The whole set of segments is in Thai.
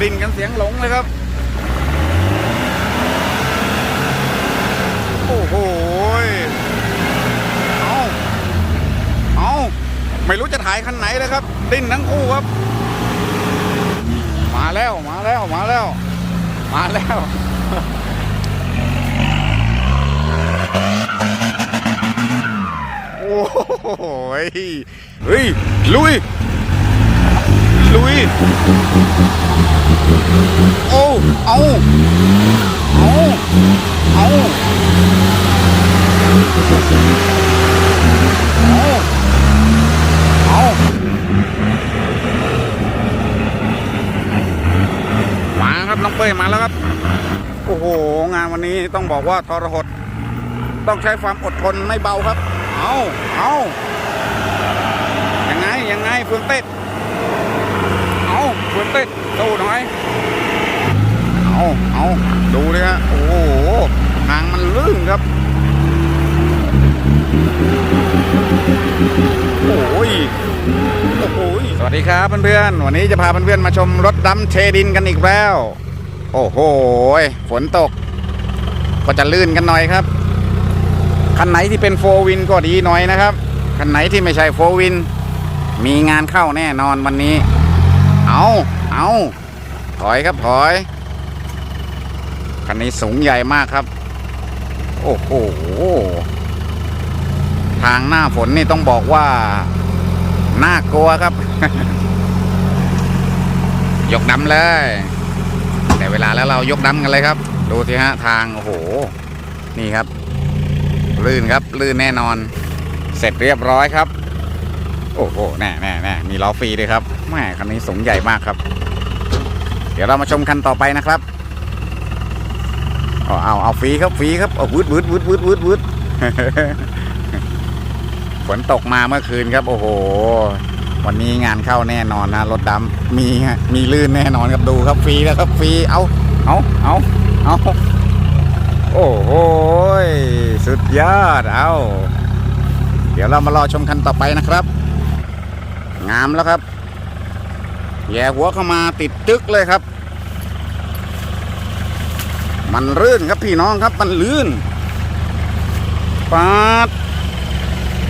บินกันเสียงหลงเลยครับ โอ้โหเอาเอาไม่รู้จะถ่ายคันไหนเลยครับ ดิ้นทั้งคู่ครับ มาแล้วมาแล้วมาแล้ว มาแล้วโอ้โหเฮ้ยลุย ลุย โอ้เอาเอาเอาเอาเอามาครับน้องเป้มาแล้วครับ โอ้โห งานวันนี้ต้องบอกว่าทรหด ต้องใช้ความอดทนไม่เบาครับ เอาเอายังไงยังไงเฟืองเต้เอาเฟืองเต้นสู้หน่อย เอาเอาดูเลยฮะโอ้โหทางมันลื่นครับ โอ้ยโอ้โหยสวัสดีครับเพื่อนๆวันนี้จะพาเพื่อนๆมาชมรถดำเทดินกันอีกแล้ว โอ้โหฝนตก ก็จะลื่นกันหน่อยครับคันไหนที่เป็นโฟวินก็ดีหน่อยนะครับคันไหนที่ไม่ใช่โฟวิน มีงานเข้าแน่นอนวันนี้ เอาเอาถอยครับถอย คันนี้สูงใหญ่มากครับ โอ้โห ทางหน้าฝนนี่ต้องบอกว่า น่ากลัวครับ ยกดำเลย แต่เวลาแล้วเรายกดำกันเลยครับ ดูสิฮะทาง โอ้โห นี่ครับ ลื่นครับ ลื่นแน่นอน เสร็จเรียบร้อยครับ โอ้โห แน่แน่แน่มีล้อฟรีด้วยครับแม่คันนี้สูงใหญ่มากครับ เดี๋ยวเรามาชมคันต่อไปนะครับ เอาเอาเอาฟรีครับฟรีครับเอาวืดวืดวืดวืดวืดวืดฝนตกมาเมื่อคืนครับ โอ้โห วันนี้งานเข้าแน่นอนนะรถดำมีฮะมีลื่นแน่นอนครับดูครับฟรีแล้วครับฟรีเอาเอาเอาเอาโอ้โหสุดยอดเอาเดี๋ยวเรามารอชมคันต่อไปนะครับ งามแล้วครับแย่หัวเข้ามาติดจึกเลยครับ มันลื่นครับพี่น้องครับมันลื่นปาด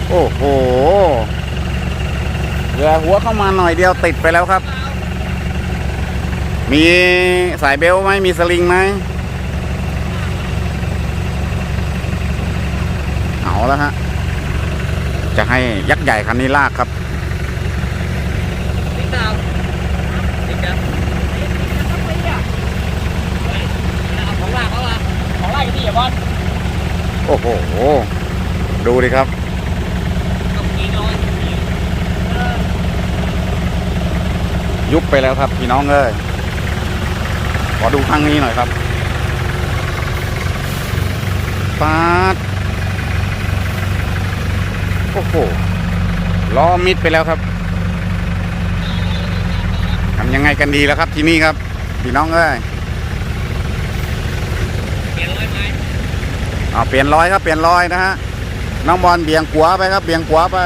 โอ้โหแย่หัวเข้ามาหน่อยเดียวติดไปแล้วครับ มีสายเบลไหมมีสลิงไหมเอาแล้วฮะจะให้ยักษ์ใหญ่คันนี้ลากครับ Không làm cái gì vậy con? โอ้โห ดูดิครับ Không gì thôi ยุบไปแล้วครับพี่น้องเอ้ยขอดูข้างนี้หน่อยครับปาดโอ้โหล้อมิดไปแล้วครับทำยังไงกันดีแล้วครับที่นี่ครับ พี่น้องเอ้ย Kìa lôi mai เอาเปลี่ยนรอยครับเปลี่ยนรอยนะฮะน้องบอลเบี่ยงขวาไปครับเบี่ยงขวาไป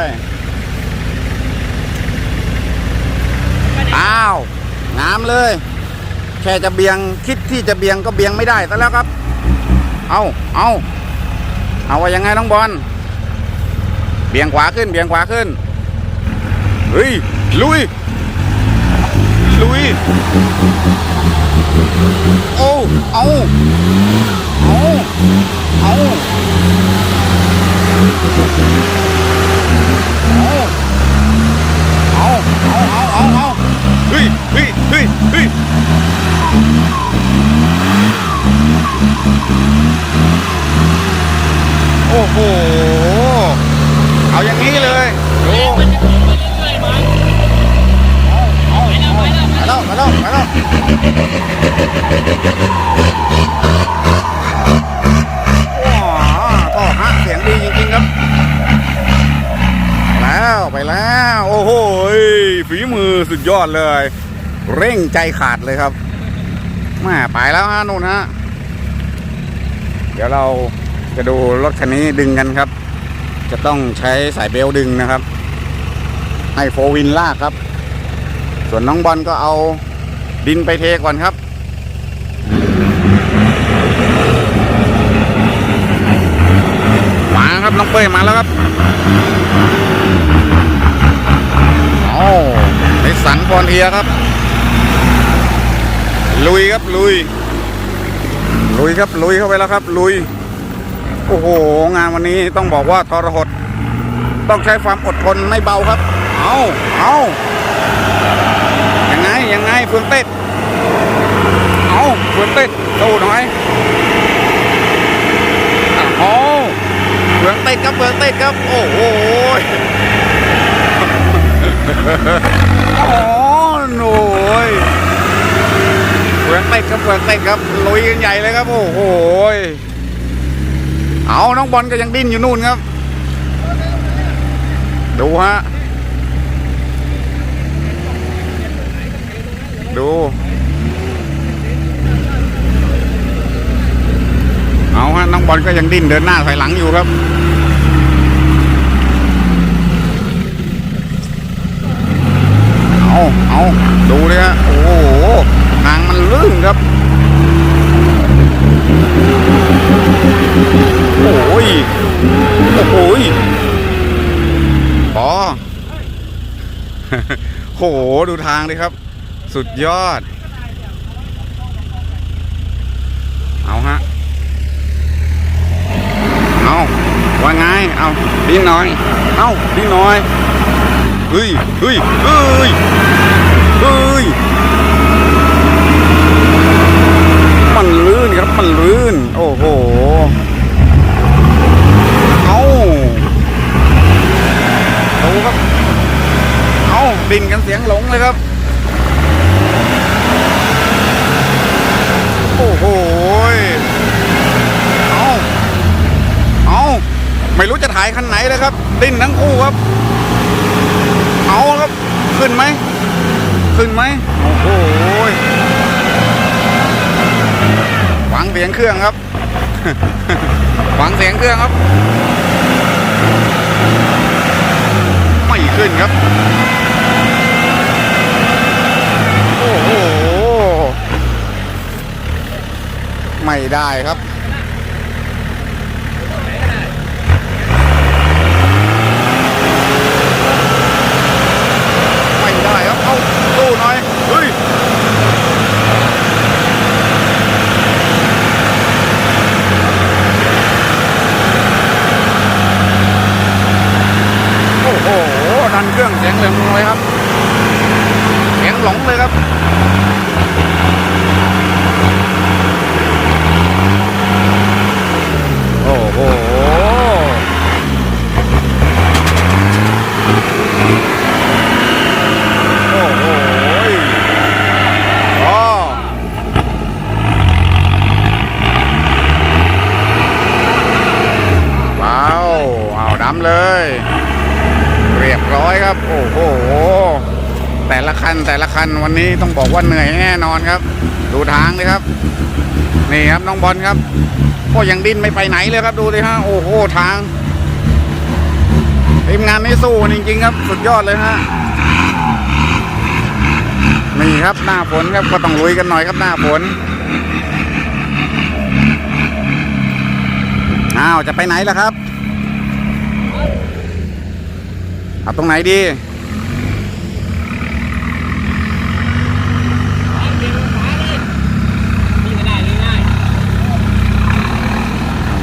อ้าวงามเลย แค่จะเบี่ยงคิดที่จะเบี่ยงก็เบี่ยงไม่ได้ซะแล้วครับ เอาเอาเอาว่ายังไงน้องบอลเบี่ยงขวาขึ้นเบี่ยงขวาขึ้นเฮ้ยลุยลุยโอ้เอา 哎， อดเลย เร่งใจขาดเลยครับแม่ไปแล้วฮะนู่นฮะ เดี๋ยวเราจะดูรถคันนี้ดึงกันครับ จะต้องใช้สายเบลดึงนะครับ ให้โฟวินลากครับ ส่วนน้องบอลก็เอาดินไปเทก่อนครับมาครับน้องเป้ยมาแล้วครับโอ้นิ พียครับ ลุยครับลุย ลุยครับลุยเข้าไปแล้วครับ ลุย โอ้โห งานวันนี้ต้องบอกว่าทรหด ต้องใช้ความอดทนไม่เบาครับ เอาเอายังไงยังไงเฟืองเต็ดเอาเฟืองเต็ดสู้หน่อยโอ้เฟืองเต็ดครับเฟืองเต็ดครับ โอ้โห โอ้ยเบืองเต็ดครับเฟืองเต็ดครับลุยกันใหญ่เลยครับ โอ้โหเอาน้องบอลก็ยังดิ้นอยู่นู่นครับ ดูฮะดูเอาฮะน้องบอลก็ยังดิ้นเดินหน้าถอยหลังอยู่ครับ เอาเอาดูเลยฮะ โอ้โหทางมันลื่นครับ โอ้ย โอ้โหยปอ โห ดูทางดิครับ สุดยอด เอาฮะ เอาว่าไง เอาดิ้นหน่อย เอาดิ้นหน่อยเฮ้ยเฮ้ยเฮ้ยเฮ้ยมันลื่นครับ มันลื่น โอ้โหเอาดูครับ เอาบินกันเสียงหลง เลยครับ โอ้โหเอาเอาไม่รู้จะถ่ายคันไหนเลยครับ ดิ้นทั้งคู่ครับ เอาครับ ขึ้นไหม ขึ้นไหม โอ้โหฟังเสียงเครื่องครับฟังเสียงเครื่องครับ ไม่ขึ้นครับ โอ้โห ได้ครับ ไม่ได้ครับ เอาตู้หน่อย เฮ้ย โอ้โห ดันเครื่องเสียงเหลืองเลยครับ เสียงหลงเลยครับ โอ้โห โอ้โหอ๋อว้าวเอาดำเลย เรียบร้อย ครับ โอ้โห แต่ละคันแต่ละคันวันนี้ต้องบอกว่าเหนื่อยแน่นอนครับ ดูทางเลยครับ นี่ครับน้องบอลครับ ก็ยังดิ้นไม่ไปไหนเลยครับดูดิฮะโอ้โหทางทีมงานนี่สู้จริงๆครับ สุดยอดเลยฮะนี่ครับหน้าฝนครับก็ต้องลุยกันหน่อยครับหน้าฝนอ้าวจะไปไหนล่ะครับ เอาตรงไหนดี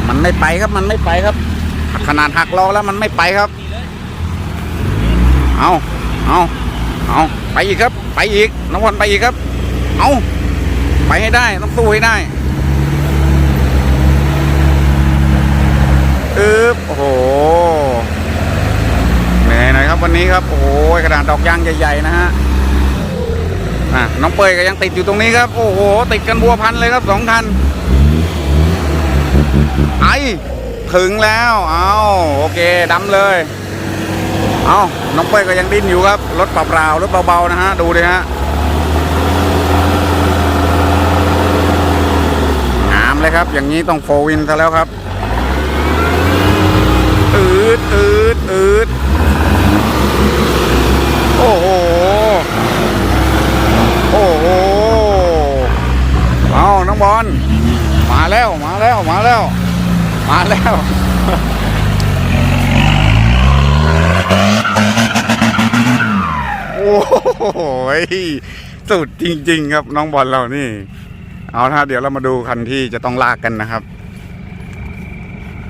มันไม่ไปครับมันไม่ไปครับ ขนาดหักล้อแล้วมันไม่ไปครับ เอาเอาเอาไปอีกครับ ไปอีกน้องบอลไปอีกครับ เอาไปให้ได้ต้องสู้ให้ได้อึ๊บโอ้โห เหนื่อยหน่อยครับ วันนี้ครับ โอ้โหกระดาษดอกยางใหญ่ๆนะฮะอะน้องเปยก็ยังติดอยู่ตรงนี้ครับ โอ้โห ติดกันบัวพันเลยครับสองคันไอถึงแล้วเอาโอเคดำเลย เอาน้องเป้ยก็ยังดิ้นอยู่ครับ รถเปล่าๆรถเบาๆนะฮะ ดูดิฮะงามเลยครับ อย่างนี้ต้องโฟวินซะแล้วครับ อืดอืดอืด โอ้โห โอ้โห เอาน้องบอล มาแล้ว มาแล้ว มาแล้ว มาแล้ว โอ้โหสุดจริง ๆ ครับน้องบอลเรานี่ เอาถ้าเดี๋ยวเรามาดูคันที่จะต้องลากกันนะครับ